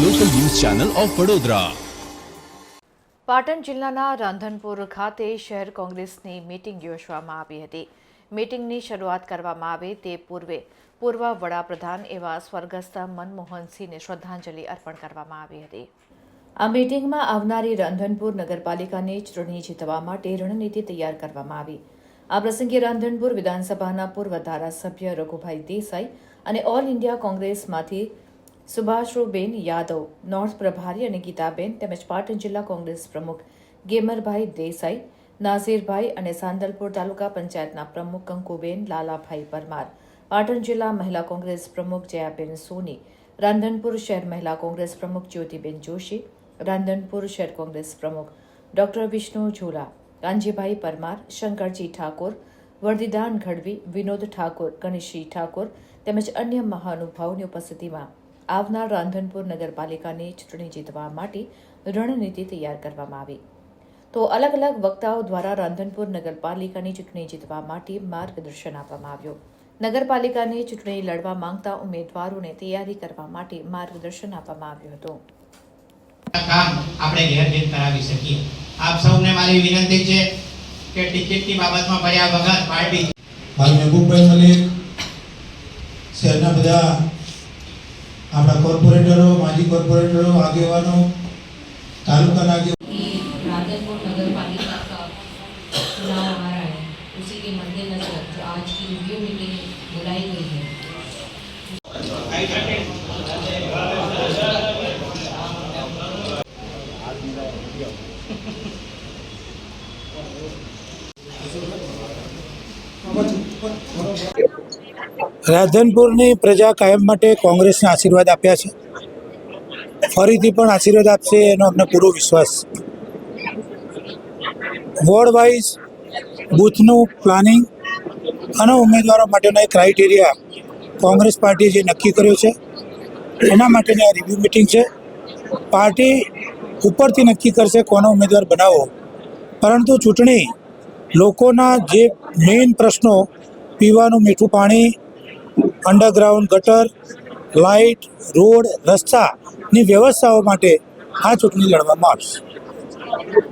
Channel of Vadodara. Patan જિલ્લાના રાંધનપુર ખાતે શહેર કોંગ્રેસની મીટિંગ યોજવામાં આવી હતી. મીટિંગની શરૂઆત કરવામાં આવે તે પૂર્વે પૂર્વ વડાપ્રધાન એવા સ્વર્ગસ્થ મનમોહનસિંહને શ્રદ્ધાંજલિ અર્પણ કરવામાં આવી હતી. આ મીટિંગમાં આવનારી રાંધનપુર નગરપાલિકાની ચૂંટણી જીતવા માટે રણનીતિ તૈયાર કરવામાં આવી. આ પ્રસંગે રાંધનપુર વિધાનસભાના પૂર્વ ધારાસભ્ય રઘુભાઈ દેસાઈ અને ઓલ ઇન્ડિયા કોંગ્રેસમાંથી સુભાષુબેન યાદવ, નોર્થ પ્રભારી અને ગીતાબેન તેમજ પાટણ જિલ્લા કોંગ્રેસ પ્રમુખ ગેમરભાઈ દેસાઈ નાઝીરભાઈ અને સાંદલપુર તાલુકા પંચાયતના પ્રમુખ કંકુબેન લાલાભાઈ પરમાર, પાટણ જિલ્લા મહિલા કોંગ્રેસ પ્રમુખ જયાબેન સોની, રાંધનપુર શહેર મહિલા કોંગ્રેસ પ્રમુખ જ્યોતિબેન જોશી, રાંધનપુર શહેર કોંગ્રેસ પ્રમુખ ડોક્ટર વિષ્ણુ ઝોલા કાંજીભાઈ પરમાર, શંકરજી ઠાકોર વર્ધીદાન ગઢવી વિનોદ ઠાકોર, ગણેશજી ઠાકોર તેમજ અન્ય મહાનુભાવોની ઉપસ્થિતિમાં આવનાર રાંધનપુર નગરપાલિકાની ચૂંટણી જીતવા માટે રણનીતિ તૈયાર કરવામાં આવી. તો અલગ અલગ વક્તાઓ દ્વારા રાંધનપુર નગરપાલિકાની ચૂંટણી જીતવા માટે માર્ગદર્શન આપવામાં આવ્યું. નગરપાલિકાની ચૂંટણી લડવા માંગતા ઉમેદવારોને તૈયારી કરવા માટે માર્ગદર્શન આપવામાં આવ્યું હતું. કામ આપણે ઘેર કરાવી શકીએ. આપ સૌને મારી વિનંતી છે કે ટિકિટની બાબતમાં ભર્યા વગર પાર્ટી ભાઈ મહેબૂબભાઈ મલિક. શહેરના બધા આપણા કોર્પોરેટરો માજી કોર્પોરેટરો આગેવાનો તાલુકાના આગેવાનો कि राधनपुर नगर पालिका का चुनाव आ रहा है उसी के मद्देनजर जो आज की रिव्यू मीटिंग बुलाई गई है રાધનપુરની પ્રજા કાયમ માટે કોંગ્રેસને આશીર્વાદ આપ્યા છે. ફરીથી પણ આશીર્વાદ આપશે એનો અમને પૂરો વિશ્વાસ. વોર્ડ વાઇઝ, બૂથનું પ્લાનિંગ અને ઉમેદવારો માટેનો એક ક્રાઇટેરિયા કોંગ્રેસ પાર્ટીએ જે નક્કી કર્યો છે, એના માટેની આ રિવ્યુ મિટિંગ છે. પાર્ટી ઉપરથી નક્કી કરશે કોનો ઉમેદવાર બનાવો પરંતુ ચૂંટણી લોકોના જે મેઇન પ્રશ્નો, પીવાનું મીઠું પાણી અંડરગ્રાઉન્ડ ગટર લાઇટ રોડ રસ્તાની વ્યવસ્થાઓ માટે આ ચૂંટણી લડવામાં આવશે.